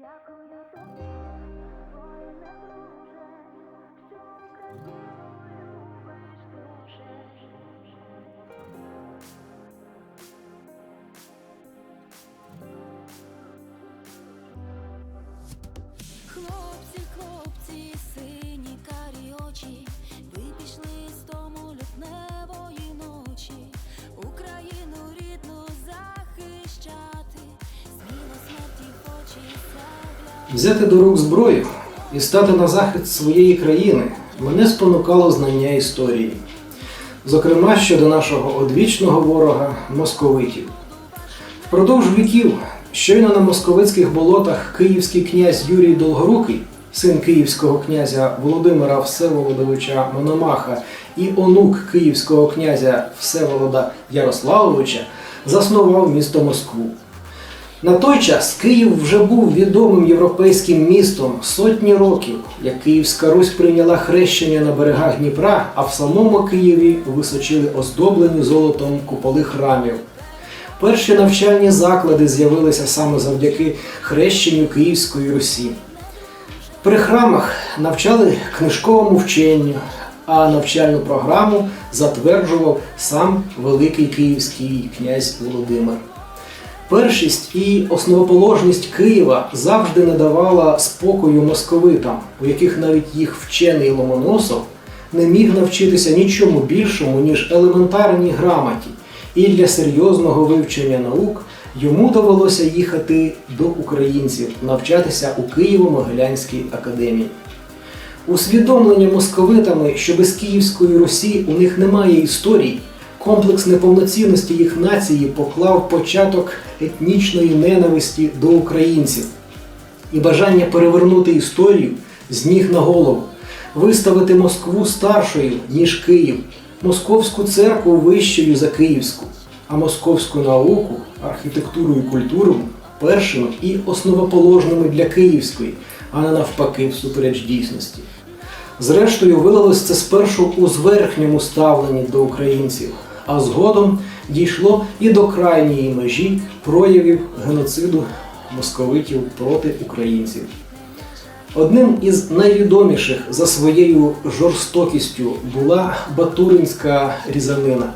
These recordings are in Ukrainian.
やこよと Взяти до рук зброю і стати на захист своєї країни мене спонукало знання історії, зокрема щодо нашого одвічного ворога московитів. Впродовж віків, щойно на московицьких болотах київський князь Юрій Долгорукий, син київського князя Володимира Всеволодовича Мономаха і онук київського князя Всеволода Ярославовича, заснував місто Москву. На той час Київ вже був відомим європейським містом сотні років, як Київська Русь прийняла хрещення на берегах Дніпра, а в самому Києві височили оздоблені золотом куполи храмів. Перші навчальні заклади з'явилися саме завдяки хрещенню Київської Русі. При храмах навчали книжковому вченню, а навчальну програму затверджував сам великий київський князь Володимир. Першість і основоположність Києва завжди не давала спокою московитам, у яких навіть їх вчений Ломоносов не міг навчитися нічому більшому, ніж елементарній грамоті, і для серйозного вивчення наук йому довелося їхати до українців, навчатися у Києво-Могилянській академії. Усвідомлення московитами, що без Київської Русі у них немає історії, комплекс неповноцінності їх нації поклав початок етнічної ненависті до українців і бажання перевернути історію з ніг на голову, виставити Москву старшою, ніж Київ, московську церкву вищою за Київську, а московську науку, архітектуру і культуру першими і основоположними для Київської, а не навпаки всупереч дійсності. Зрештою, вилилось це спершу у зверхньому ставленні до українців, а згодом дійшло і до крайньої межі проявів геноциду московитів проти українців. Одним із найвідоміших за своєю жорстокістю була Батуринська різанина,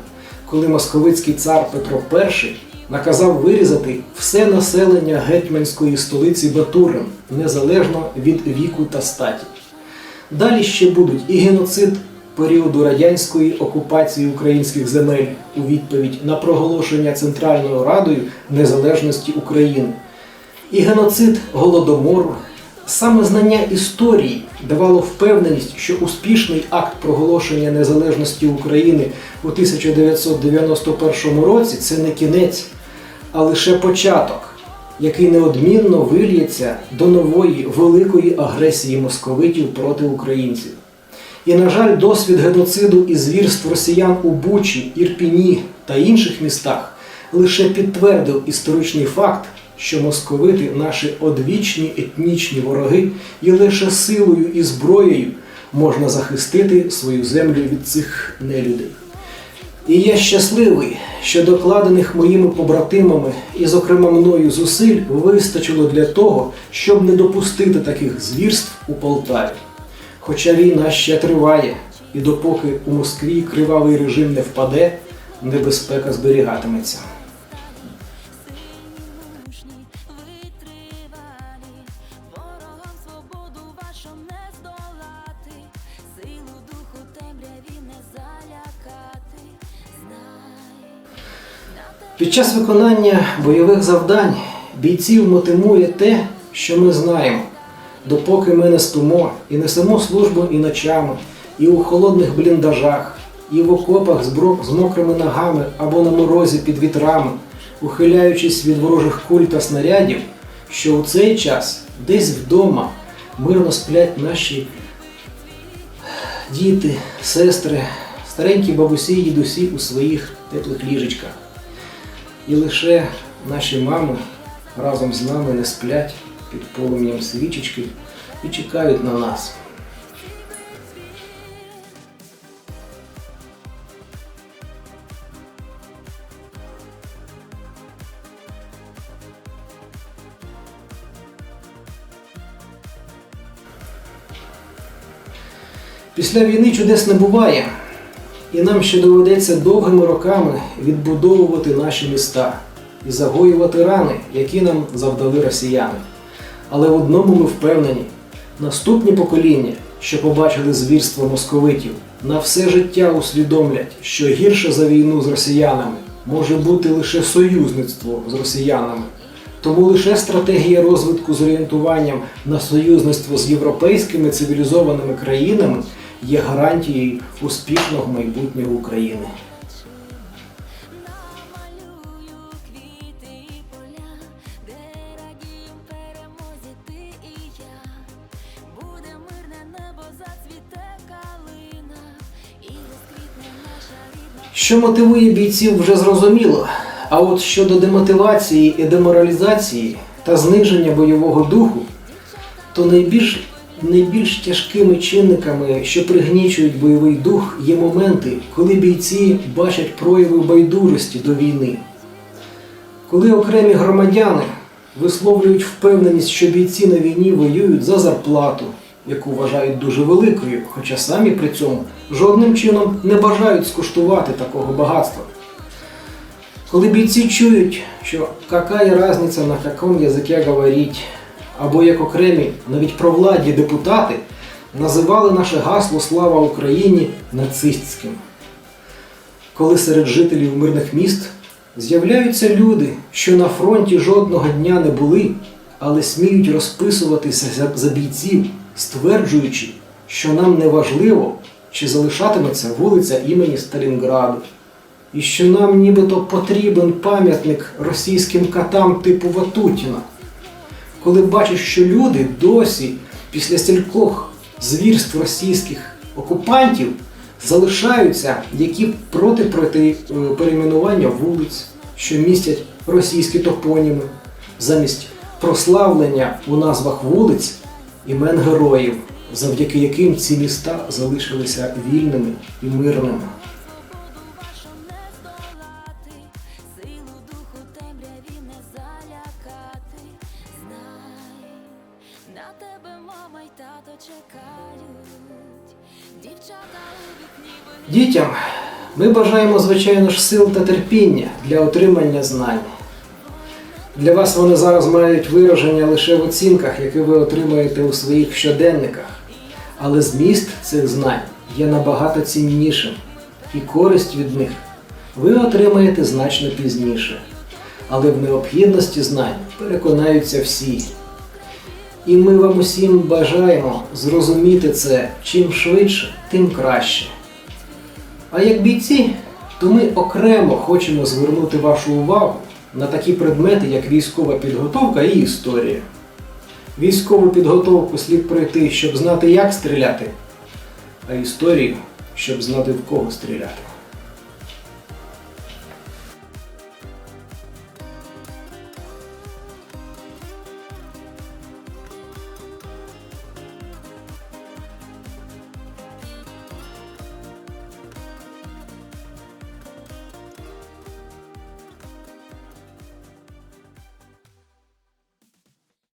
коли московицький цар Петро І наказав вирізати все населення гетьманської столиці Батурин, незалежно від віку та статі. Далі ще будуть і геноцид періоду радянської окупації українських земель у відповідь на проголошення Центральною Радою незалежності України, і геноцид голодомору. Саме знання історії давало впевненість, що успішний акт проголошення незалежності України у 1991 році це не кінець, а лише початок який неодмінно вильється до нової великої агресії московитів проти українців. І, на жаль, досвід геноциду і звірств росіян у Бучі, Ірпіні та інших містах лише підтвердив історичний факт, що московити наші одвічні етнічні вороги, і лише силою і зброєю можна захистити свою землю від цих нелюдей. І я щасливий, що докладених моїми побратимами і, зокрема, мною зусиль вистачило для того, щоб не допустити таких звірств у Полтаві. Хоча війна ще триває, і допоки у Москві кривавий режим не впаде, небезпека зберігатиметься. Під час виконання бойових завдань бійців мотивує те, що ми знаємо, допоки ми не спимо і несемо службу і ночами, і у холодних бліндажах, і в окопах з, мокрими ногами або на морозі під вітрами, ухиляючись від ворожих куль та снарядів, що у цей час десь вдома мирно сплять наші діти, сестри, старенькі бабусі і дідусі у своїх теплих ліжечках. І лише наші мами разом з нами не сплять під полум'ям свічечки і чекають на нас. Після війни чудес не буває, і нам ще доведеться довгими роками відбудовувати наші міста і загоювати рани, які нам завдали росіяни. Але в одному ми впевнені: наступні покоління, що побачили звірство московитів, на все життя усвідомлять, що гірше за війну з росіянами може бути лише союзництво з росіянами. Тому лише стратегія розвитку з орієнтуванням на союзництво з європейськими цивілізованими країнами є гарантією успішного майбутнього України. Що мотивує бійців вже зрозуміло. А от щодо демотивації і деморалізації та зниження бойового духу, то найбільш, найбільш тяжкими чинниками, що пригнічують бойовий дух, є моменти, коли бійці бачать прояви байдужості до війни. Коли окремі громадяни висловлюють впевненість, що бійці на війні воюють за зарплату, яку вважають дуже великою, хоча самі при цьому жодним чином не бажають скуштувати такого багатства. Коли бійці чують, що какая різниця на якому язикі говорить, або як окремі, навіть провладні депутати, називали наше гасло Слава Україні нацистським. Коли серед жителів мирних міст з'являються люди, що на фронті жодного дня не були, але сміють розписуватися за бійців, стверджуючи, що нам не важливо, чи залишатиметься вулиця імені Сталінграду, і що нам нібито потрібен пам'ятник російським катам типу Ватутіна. Коли бачиш, що люди досі після стількох звірств російських окупантів залишаються, які проти проти вулиць, що містять російські топоніми, замість прославлення у назвах вулиць імен героїв, завдяки яким ці міста залишилися вільними і мирними. На тебе мама й тато чекають. Дітям ми бажаємо, звичайно ж, сил та терпіння для отримання знань. Для вас вони зараз мають вираження лише в оцінках, які ви отримаєте у своїх щоденниках. Але зміст цих знань є набагато ціннішим, і користь від них ви отримаєте значно пізніше. Але в необхідності знань переконаються всі. І ми вам усім бажаємо зрозуміти це чим швидше, тим краще. А як бійці, то ми окремо хочемо звернути вашу увагу на такі предмети, як військова підготовка і історія. Військову підготовку слід пройти, щоб знати, як стріляти, а історію, щоб знати в кого стріляти.